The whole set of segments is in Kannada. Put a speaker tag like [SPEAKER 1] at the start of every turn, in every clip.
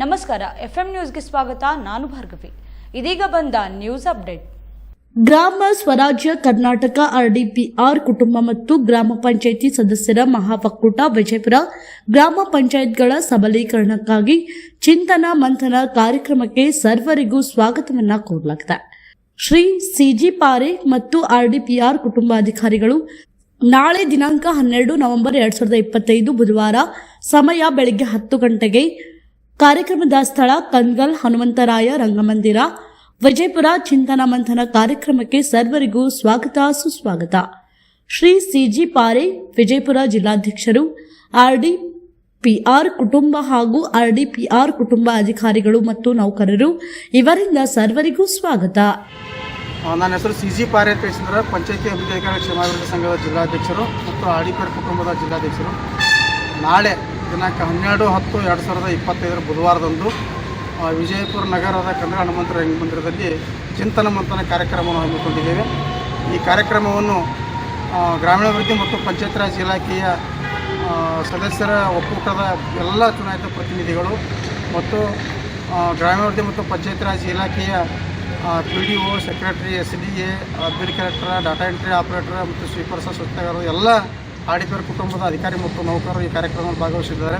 [SPEAKER 1] ನಮಸ್ಕಾರ, ಎಫ್ಎಂ ನ್ಯೂಸ್ಗೆ ಸ್ವಾಗತ, ನಾನು ಭಾರ್ಗವಿ. ಇದೀಗ ಬಂದ ನ್ಯೂಸ್ ಅಪ್ಡೇಟ್.
[SPEAKER 2] ಗ್ರಾಮ, ಸ್ವರಾಜ್ಯ, ಕರ್ನಾಟಕ ಆರ್ಡಿಪಿಆರ್ ಕುಟುಂಬ ಮತ್ತು ಗ್ರಾಮ ಪಂಚಾಯಿತಿ ಸದಸ್ಯರ ಮಹಾಒಕ್ಕೂಟ ವಿಜಯಪುರ ಗ್ರಾಮ ಪಂಚಾಯತ್ಗಳ ಸಬಲೀಕರಣಕ್ಕಾಗಿ ಚಿಂತನ ಮಂಥನ ಕಾರ್ಯಕ್ರಮಕ್ಕೆ ಸರ್ವರಿಗೂ ಸ್ವಾಗತವನ್ನು ಕೋರಲಾಗಿದೆ. ಶ್ರೀ ಸಿಜಿ ಪಾರೆ ಮತ್ತು ಆರ್ಡಿಪಿಆರ್ ಕುಟುಂಬಾಧಿಕಾರಿಗಳು ನಾಳೆ ದಿನಾಂಕ ಹನ್ನೆರಡು ನವೆಂಬರ್ ಎರಡ್ ಸಾವಿರದ ಇಪ್ಪತ್ತೈದು ಬುಧವಾರ ಸಮಯ ಬೆಳಗ್ಗೆ ಹತ್ತು ಗಂಟೆಗೆ ಕಾರ್ಯಕ್ರಮದ ಸ್ಥಳ ಕನ್ಗಲ್ ಹನುಮಂತರಾಯ ರಂಗಮಂದಿರ. ವಿಜಯಪುರ ಚಿಂತನ ಮಂಥನ ಕಾರ್ಯಕ್ರಮಕ್ಕೆ ಸರ್ವರಿಗೂ ಸ್ವಾಗತ, ಸುಸ್ವಾಗತ. ಶ್ರೀ ಸಿಜಿ ಪಾರೆ, ವಿಜಯಪುರ ಜಿಲ್ಲಾಧ್ಯಕ್ಷರು, ಆರ್ಡಿ ಪಿಆರ್ ಕುಟುಂಬ ಹಾಗೂ ಆರ್ಡಿಪಿಆರ್ ಕುಟುಂಬ ಅಧಿಕಾರಿಗಳು ಮತ್ತು ನೌಕರರು, ಇವರಿಂದ ಸರ್ವರಿಗೂ ಸ್ವಾಗತ.
[SPEAKER 3] ನನ್ನ ಹೆಸರು ಸಿ ಜಿ ಪಾರೆ ಹೇಳಿದ್ರೆ ಪಂಚಾಯತಿ ಅಭಿವೃದ್ಧಿ ಕ್ಷೇಮಾಭಿವೃದ್ಧಿ ಸಂಘದ ಜಿಲ್ಲಾಧ್ಯಕ್ಷರು ಮತ್ತು ಆಡಿಪೇರ್ ಕುಟುಂಬದ ಜಿಲ್ಲಾಧ್ಯಕ್ಷರು. ನಾಳೆ, ದಿನಾಂಕ ಹನ್ನೆರಡು ಹತ್ತು ಎರಡು ಸಾವಿರದ ಇಪ್ಪತ್ತೈದರ ಬುಧವಾರದಂದು ವಿಜಯಪುರ ನಗರದ ಕನ್ನಡ ಹನುಮಂತ ರಂಗಮಂದಿರದಲ್ಲಿ ಚಿಂತನ ಮಂಥನ ಕಾರ್ಯಕ್ರಮವನ್ನು ಹಮ್ಮಿಕೊಂಡಿದ್ದೇವೆ. ಈ ಕಾರ್ಯಕ್ರಮವನ್ನು ಗ್ರಾಮೀಣಾಭಿವೃದ್ಧಿ ಮತ್ತು ಪಂಚಾಯತ್ ರಾಜ್ ಇಲಾಖೆಯ ಸದಸ್ಯರ ಒಕ್ಕೂಟದ ಎಲ್ಲ ಚುನಾಯಿತ ಪ್ರತಿನಿಧಿಗಳು ಮತ್ತು ಗ್ರಾಮೀಣಾಭಿವೃದ್ಧಿ ಮತ್ತು ಪಂಚಾಯತ್ ರಾಜ್ ಇಲಾಖೆಯ P D O secretary, S D A bill collector, data entry operator ಮತ್ತು ಸ್ವೀಪರ್ಸ ಸ್ವಚ್ಛಗಾರರು ಎಲ್ಲ ಆಡಿಪೇರ್ ಕುಟುಂಬದ ಅಧಿಕಾರಿ ಮತ್ತು ನೌಕರರು ಈ ಕಾರ್ಯಕ್ರಮದಲ್ಲಿ ಭಾಗವಹಿಸಿದ್ದಾರೆ.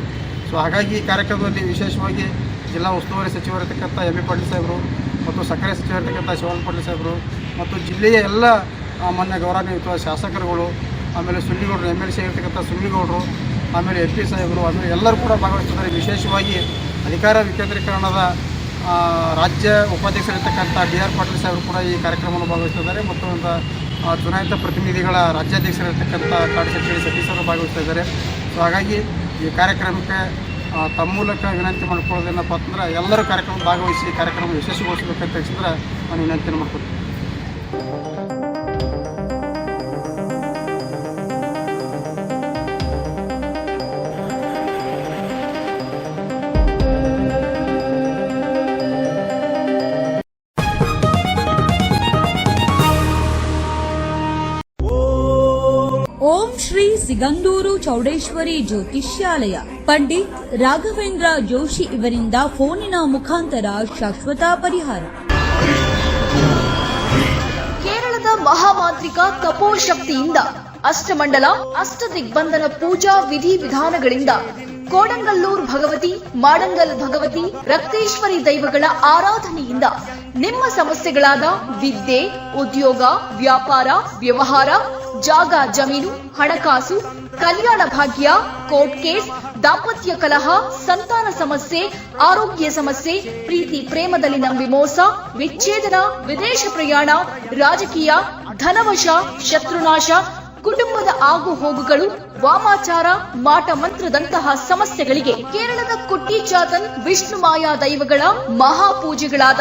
[SPEAKER 3] ಸೊ ಹಾಗಾಗಿ ಈ ಕಾರ್ಯಕ್ರಮದಲ್ಲಿ ವಿಶೇಷವಾಗಿ ಜಿಲ್ಲಾ ಉಸ್ತುವಾರಿ ಸಚಿವರಿರ್ತಕ್ಕಂಥ ಎಂ. ಬಿ ಪಾಟೀಲ್ ಸಾಹೇಬರು ಮತ್ತು ಸಕ್ಕರೆ ಸಚಿವರಿರ್ತಕ್ಕಂಥ ಶಿವನ್ ಪಾಟೀಲ್ ಸಾಹೇಬರು ಮತ್ತು ಜಿಲ್ಲೆಯ ಎಲ್ಲ ಮಾನ್ಯ ಗೌರವಾನ್ವಿತ ಶಾಸಕರುಗಳು, ಆಮೇಲೆ ಸುಳ್ಳಿಗೌಡರು ಎಂ ಎಲ್. ಸಿ. ಆಗಿರ್ತಕ್ಕಂಥ ಸುಳ್ಳಿಗೌಡರು, ಆಮೇಲೆ ಎಂ. ಪಿ. ಸಾಹೇಬರು, ಆಮೇಲೆ ಎಲ್ಲರೂ ಕೂಡ ಭಾಗವಹಿಸಿದ್ದಾರೆ. ವಿಶೇಷವಾಗಿ ಅಧಿಕಾರ ವಿಕೇಂದ್ರೀಕರಣದ ರಾಜ್ಯ ಉಪಾಧ್ಯಕ್ಷರಿರ್ತಕ್ಕಂಥ ಡಿ. ಆರ್. ಪಾಟೀಲ್ ಸಾಹೇಬರು ಕೂಡ ಈ ಕಾರ್ಯಕ್ರಮವನ್ನು ಭಾಗವಹಿಸ್ತಿದ್ದಾರೆ ಮತ್ತು ಒಂದು ಚುನಾಯಿತ ಪ್ರತಿನಿಧಿಗಳ ರಾಜ್ಯಾಧ್ಯಕ್ಷರಿರ್ತಕ್ಕಂಥ ಕಾಡು ಸತೀಶರು ಭಾಗವಹಿಸ್ತಾ ಇದ್ದಾರೆ. ಸೊ ಹಾಗಾಗಿ ಈ ಕಾರ್ಯಕ್ರಮಕ್ಕೆ ತಮ್ಮ ಮೂಲಕ ವಿನಂತಿ ಮಾಡ್ಕೊಳ್ಳೋದೇನಪ್ಪ ಅಂತಂದ್ರೆ ಎಲ್ಲರೂ ಕಾರ್ಯಕ್ರಮ ಭಾಗವಹಿಸಿ ಕಾರ್ಯಕ್ರಮ ಯಶಸ್ವಿಗೊಳಿಸಬೇಕಂತ ಹೇಳಿದ್ರೆ ನಾನು ವಿನಂತಿಯನ್ನು ಮಾಡ್ಕೊತೀನಿ
[SPEAKER 1] ಸಿಗಂದೂರು ಚೌಡೇಶ್ವರಿ ಜ್ಯೋತಿಷ್ಯಾಲಯ. ಪಂಡಿತ್ ರಾಘವೇಂದ್ರ ಜೋಶಿ ಇವರಿಂದ ಫೋನಿನ ಮುಖಾಂತರ ಶಾಶ್ವತ ಪರಿಹಾರ.
[SPEAKER 4] ಕೇರಳದ ಮಹಾಮಾಂತ್ರಿಕ ತಪೋ ಶಕ್ತಿಯಿಂದ ಅಷ್ಟಮಂಡಲ ಅಷ್ಟ ದಿಗ್ಬಂಧನ ಪೂಜಾ ವಿಧಿ ವಿಧಾನಗಳಿಂದ ಕೋಡಂಗಲ್ಲೂರ್ ಭಗವತಿ, ಮಾಡಂಗಲ್ ಭಗವತಿ, ರಕ್ತೇಶ್ವರಿ ದೈವಗಳ ಆರಾಧನೆಯಿಂದ ನಿಮ್ಮ ಸಮಸ್ಯೆಗಳಾದ ವಿದ್ಯೆ, ಉದ್ಯೋಗ, ವ್ಯಾಪಾರ, ವ್ಯವಹಾರ ಜಾಗ ಜಮೀನು, ಹಣಕಾಸು, ಕಲ್ಯಾಣ ಭಾಗ್ಯ ಕೋರ್ಟ್ ಕೇಸ್ ದಾಂಪತ್ಯ ಕಲಹ, ಸಂತಾನ ಸಮಸ್ಯೆ, ಆರೋಗ್ಯ ಸಮಸ್ಯೆ, ಪ್ರೀತಿ ಪ್ರೇಮದಲ್ಲಿನ ವಿಮೋಸ ವಿಚ್ಛೇದನ, ವಿದೇಶ ಪ್ರಯಾಣ, ರಾಜಕೀಯ, ಧನವಶ, ಶತ್ರುನಾಶ, ಕುಟುಂಬದ ಆಗು ಹೋಗುಗಳು, ವಾಮಾಚಾರ, ಮಾಟ ಮಂತ್ರದಂತಹ ಸಮಸ್ಯೆಗಳಿಗೆ ಕೇರಳದ ಕುಟ್ಟಿ ಚಾತನ್ ವಿಷ್ಣು ಮಾಯಾ ದೈವಗಳ ಮಹಾಪೂಜೆಗಳಾದ